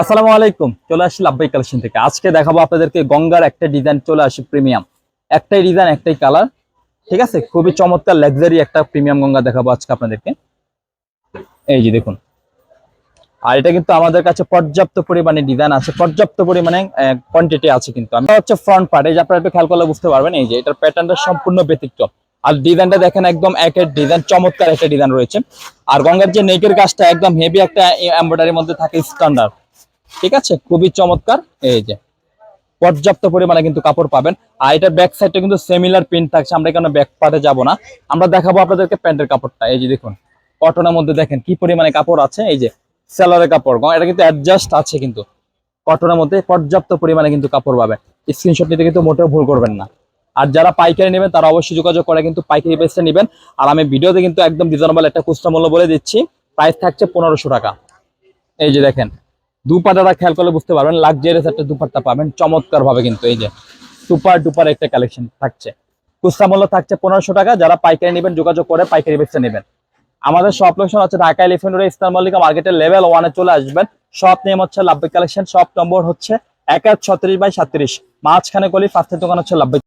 আসসালামু আলাইকুম, চলে আসছি লাভবাই কালেকশন থেকে। আজকে দেখাবো আপনাদেরকে গঙ্গার একটা ডিজাইন চলে আসে প্রিমিয়াম একটাই ডিজাইন একটাই কালার ঠিক আছে? খুবই চমৎকার লাক্সারি একটা প্রিমিয়াম গঙ্গা দেখাবো আজকে আপনাদেরকে। এই যে দেখুন। আর এটা কিন্তু আমাদের কাছে পর্যাপ্ত পরিমাণে ডিজাইন আছে, পর্যাপ্ত পরিমাণে কোয়ান্টিটি আছে কিন্তু। আমি হচ্ছে ফ্রন্ট পার্ট এই যে আপনারা একটু খেয়াল করলে বুঝতে পারবেন, এই যে এটার প্যাটার্নটা সম্পূর্ণ ব্যতিক্রম। আর ডিজাইনটা দেখেন একদম একের ডিজাইন চমৎকার একটা ডিজাইন রয়েছে। আর গঙ্গার যে নেকের কাজটা একদম হেভি একটা এমব্রয়ডারির মধ্যে থাকে স্ট্যান্ডার্ড ঠিক আছে? খুবই চমৎকার। এই যে, পর্যাপ্ত পরিমাণে কিন্তু কাপড় পাবেন। আর এটার ব্যাক সাইডটা কিন্তু সেমিলার প্রিন্ট থাকছে। আমরা এখানে ব্যাক পার্টে যাব না। আমরা দেখাবো আপনাদেরকে প্যান্টের কাপড়টা। এই যে দেখুন কটনের মধ্যে দেখেন কি পরিমাণে কাপড় আছে। এই যে সেলারের কাপড়। এটা কিন্তু অ্যাডজাস্ট আছে কিন্তু। কটনের মধ্যে পর্যাপ্ত পরিমাণে কিন্তু কাপড় পাবেন। স্ক্রিনশট নিতে কিন্তু মোটেও ভুল করবেন না। আর যারা পাইকারি নেবেন, তারা অবশ্যই যোগাযোগ করে কিন্তু পাইকারি বেসে নেবেন। আর আমি ভিডিওতে কিন্তু একদম রিজনেবল একটা খুচরা মূল্য বলে দিচ্ছি। প্রাইস থাকছে পনেরোশো টাকা। এই যে দেখেন দুপাটাটা খেয়াল করলে বুঝতে পারবেন লাক্সারিয়াস একটা দুপাট্টা পাবেন চমৎকার ভাবে কিন্তু এই যে সুপার ডুপার একটা কালেকশন থাকছে। খুচরা মূল্য থাকছে পনেরোশো টাকা, যারা পাইকারি নেবেন, যোগাযোগ করে পাইকারি বেচতে নেবেন। আমাদের সব লোকেশন হচ্ছে Dhaka elephant road Eastern Mallika মার্কেটের লেভেল ওয়ানে চলে আসবেন। সব নেম হচ্ছে লাভবিক কালেকশন সব নম্বর হচ্ছে এক এক ছত্রিশ বাই সাত্রিশ। মাঝখানে গলি ফার্স্টের দোকান হচ্ছে লাভবিক